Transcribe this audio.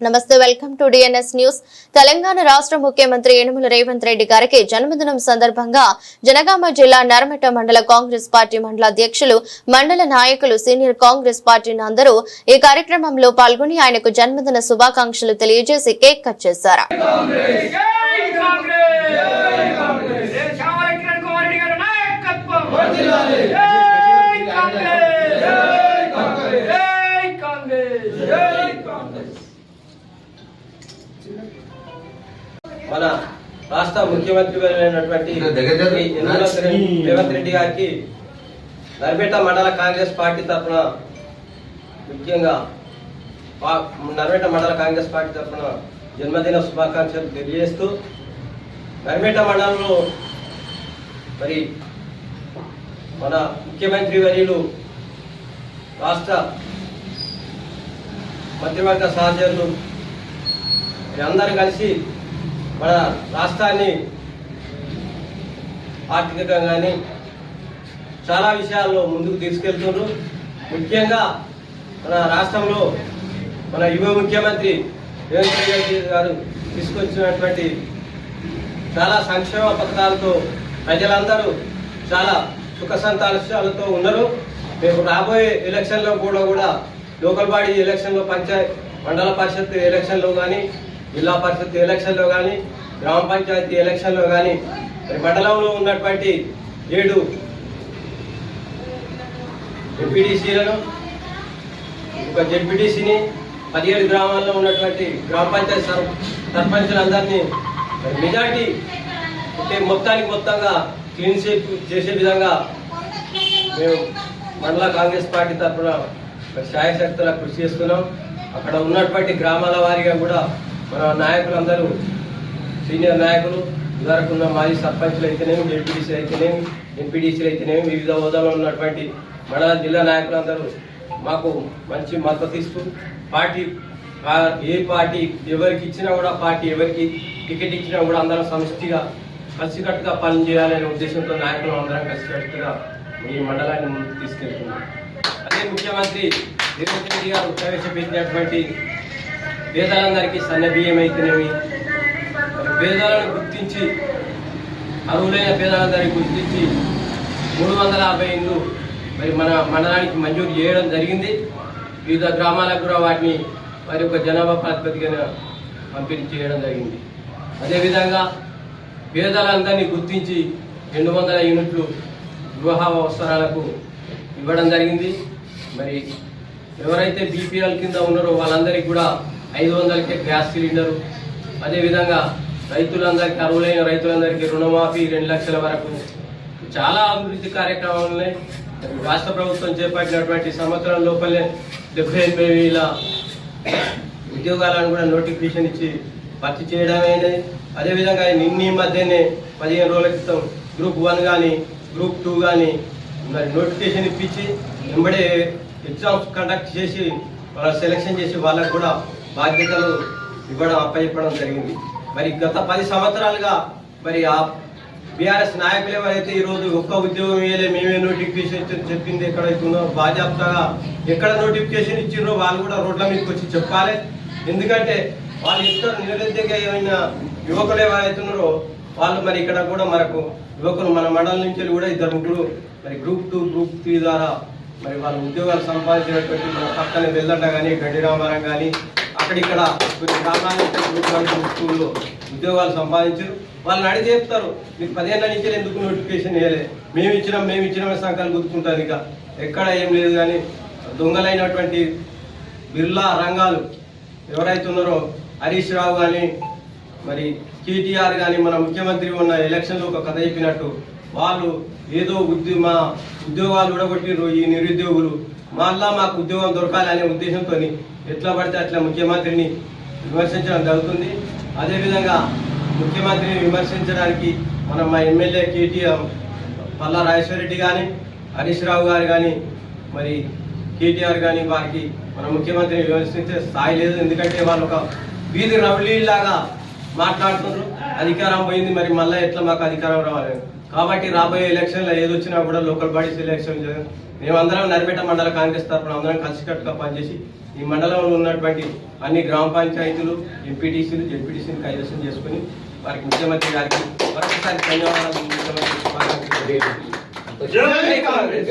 నమస్తే welcome to DNS news Telangana రాష్ట్ర ముఖ్యమంత్రి యనుమల రేవంత్ రెడ్డి గారికి జన్మదినం సందర్భంగా జనగామ జిల్లా నరమెట్ట మండల కాంగ్రెస్ పార్టీ మండల అధ్యక్షులు మండల నాయకులు సీనియర్ కాంగ్రెస్ పార్టీ అందరూ ఈ కార్యక్రమంలో పాల్గొని ఆయనకు జన్మదిన శుభాకాంక్షలు తెలియజేసి కేక్ కట్ చేశారు జై కాంగ్రెస్ జై కాంగ్రెస్ జై శ్యామల కిరణ్ కుమార్ రెడ్డి గారి నాయకత్వం వర్ధిల్లాలి జై కాంగ్రెస్ జై కాంగ్రెస్ జై కాంగ్రెస్ జై కాంగ్రెస్ మన రాష్ట్ర ముఖ్యమంత్రి అయినటువంటి రేవంత్ రెడ్డి గారికి నర్మేట మండల కాంగ్రెస్ పార్టీ తరఫున ముఖ్యంగా నర్మేట మండల కాంగ్రెస్ పార్టీ తరఫున జన్మదిన శుభాకాంక్షలు తెలియజేస్తూ నర్మేట మండలంలో మరి మన ముఖ్యమంత్రి వర్యులు రాష్ట్ర మంత్రివర్గ సహచరులు అందరు కలిసి మన రాష్ట్రాన్ని ఆర్థికంగా కానీ చాలా విషయాల్లో ముందుకు తీసుకెళ్తున్నారు ముఖ్యంగా మన రాష్ట్రంలో మన యువ ముఖ్యమంత్రి రేవంత్ రెడ్డి గారు తీసుకొచ్చినటువంటి చాలా సంక్షేమ పథకాలతో ప్రజలందరూ చాలా సుఖ సంతోషాలతో ఉన్నారు. రేపు రాబోయే ఎలక్షన్లో కూడా కూడా లోకల్ బాడీ ఎలక్షన్లో పంచాయత్ మండల పరిషత్ ఎలక్షన్లో కానీ జిల్లా పరిషత్ ఎలక్షన్లో కానీ గ్రామ పంచాయతీ ఎలక్షన్లో కానీ మండలంలో ఉన్నటువంటి ఏడు ఎంపీడీసీలను ఒక జెడ్పీటీసీని పదిహేడు గ్రామాల్లో ఉన్నటువంటి గ్రామ పంచాయతీ సర్ సర్పంచులందరినీ మెజార్టీ అంటే మొత్తానికి మొత్తంగా క్లీన్ షేప్ చేసే విధంగా మేము మండల కాంగ్రెస్ పార్టీ తరఫున మరి శాయశక్తుల కృషి చేస్తున్నాం. అక్కడ ఉన్నటువంటి గ్రామాల వారీగా కూడా మన నాయకులందరూ సీనియర్ నాయకులు ఇదివరకు మాజీ సర్పంచ్లు అయితేనేమి ఎంపీడీసీలు అయితేనేమి ఎంపీడీసీలు అయితేనేమి వివిధ హోదాలో ఉన్నటువంటి మండల జిల్లా నాయకులందరూ మాకు మంచి మద్దతు ఇస్తూ పార్టీ ఏ పార్టీ ఎవరికి ఇచ్చినా కూడా పార్టీ ఎవరికి టికెట్ ఇచ్చినా కూడా అందరం సమిష్టిగా కలిసికట్టుగా పనిచేయాలనే ఉద్దేశంతో నాయకులు అందరం కలిసికట్టుగా ఈ మండలాన్ని ముందుకు తీసుకెళ్తున్నాం. అదే ముఖ్యమంత్రి రేవంత్ రెడ్డి గారు ప్రవేశపెట్టినటువంటి పేదలందరికీ సన్న బియ్యం పేదలను గుర్తించి అర్హులైన పేదలందరినీ గుర్తించి మూడు వందల యాభై ఇండ్లు మరి మన మండలానికి మంజూరు చేయడం జరిగింది. వివిధ గ్రామాలకు కూడా వాటిని మరి ఒక జనాభా ప్రాతిపదికన పంపిణీ చేయడం జరిగింది. అదేవిధంగా పేదలందరినీ గుర్తించి రెండు వందల యూనిట్లు గృహ అవసరాలకు ఇవ్వడం జరిగింది. మరి ఎవరైతే బీపీఎల్ కింద ఉన్నారో వాళ్ళందరికీ కూడా ఐదు వందలకే గ్యాస్ సిలిండరు. అదేవిధంగా రైతులందరికీ అర్హులైన రైతులందరికీ రుణమాఫీ రెండు లక్షల వరకు చాలా అభివృద్ధి కార్యక్రమాలు ఉన్నాయి రాష్ట్ర ప్రభుత్వం చేపట్టినటువంటి సంవత్సరం లోపలే డెబ్బై ఎనభై వేల ఉద్యోగాలను కూడా నోటిఫికేషన్ ఇచ్చి భర్తీ చేయడమైనది అదేవిధంగా నిన్న మధ్యనే పదిహేను రోజుల క్రితం గ్రూప్ వన్ కానీ గ్రూప్ టూ కానీ మరి నోటిఫికేషన్ ఇప్పించి వెంబడే ఎగ్జామ్స్ కండక్ట్ చేసి వాళ్ళ సెలెక్షన్ చేసి వాళ్ళకు కూడా బాధ్యతలు ఇవ్వడం అప్పచెప్పడం జరిగింది. మరి గత పది సంవత్సరాలుగా మరి ఆ బీఆర్ఎస్ నాయకులు ఎవరైతే ఈరోజు ఒక్క ఉద్యోగం వేయలే మేమే నోటిఫికేషన్ ఇచ్చి చెప్పింది ఎక్కడైతుందో బాధ్యతగా ఎక్కడ నోటిఫికేషన్ ఇచ్చిందో వాళ్ళు కూడా రోడ్ల మీదకి వచ్చి చెప్పాలి. ఎందుకంటే వాళ్ళు ఇద్దరు నిరుద్యోగమైన యువకులు ఎవరైతున్నారో వాళ్ళు మరి ఇక్కడ కూడా మనకు యువకులు మన మండలం నుంచి వెళ్ళి కూడా ఇద్దరు ముగ్గురు మరి గ్రూప్ టూ గ్రూప్ త్రీ ద్వారా మరి వాళ్ళు ఉద్యోగాలు సంపాదించినటువంటి మన పక్కన వెళ్ళంట కానీ గడ్డి రామారం కానీ అక్కడిక్కడ కొన్ని గ్రామాలు స్కూల్లో ఉద్యోగాలు సంపాదించారు వాళ్ళని అడిగి చెప్తారు మీకు పదిహేను నుంచి ఎందుకు నోటిఫికేషన్ వేయలే మేము ఇచ్చినాం మేము ఇచ్చినామే సంఖ్యలు గుర్తుకుంటారు ఇక. ఎక్కడ ఏం లేదు కానీ దొంగలైనటువంటి బిర్లా రంగాలు ఎవరైతే ఉన్నారో హరీష్ రావు కానీ మరి కేటీఆర్ కానీ మన ముఖ్యమంత్రి ఉన్న ఎలక్షన్లో ఒక కథ చెప్పినట్టు వాళ్ళు ఏదో ఉద్యో మా ఉద్యోగాలు విడగొట్టిర్రు ఈ నిరుద్యోగులు. మళ్ళా మాకు ఉద్యోగం దొరకాలి అనే ఉద్దేశంతో ఎట్లా పడితే అట్లా ముఖ్యమంత్రిని విమర్శించడం జరుగుతుంది. అదేవిధంగా ముఖ్యమంత్రిని విమర్శించడానికి మన మా ఎమ్మెల్యే కేటీఆర్ పల్లా రాజేశ్వరరెడ్డి కానీ హరీష్ రావు గారు కానీ మరి కేటీఆర్ కానీ వారికి మన ముఖ్యమంత్రిని విమర్శించే స్థాయి లేదు. ఎందుకంటే వాళ్ళు ఒక వీధి రౌలీలాగా మాట్లాడుతున్నారు. అధికారం పోయింది మరి మళ్ళీ ఎట్లా మాకు అధికారం రావాలి? కాబట్టి రాబోయే ఎలక్షన్లో ఏది వచ్చినా కూడా లోకల్ బాడీస్ ఎలక్షన్ మేమందరం నరిపేట మండల కాంగ్రెస్ తరఫున అందరం కలిసికట్టుగా పనిచేసి ఈ మండలంలో ఉన్నటువంటి అన్ని గ్రామ పంచాయతీలు ఎంపీటీసీలు జెడ్పీటీసీలు కైవసం చేసుకుని వారికి ముఖ్యమంత్రి గారికి మరొకసారి ధన్యవాదాలు ముఖ్యమంత్రి నాయకత్వం. జై కాంగ్రెస్.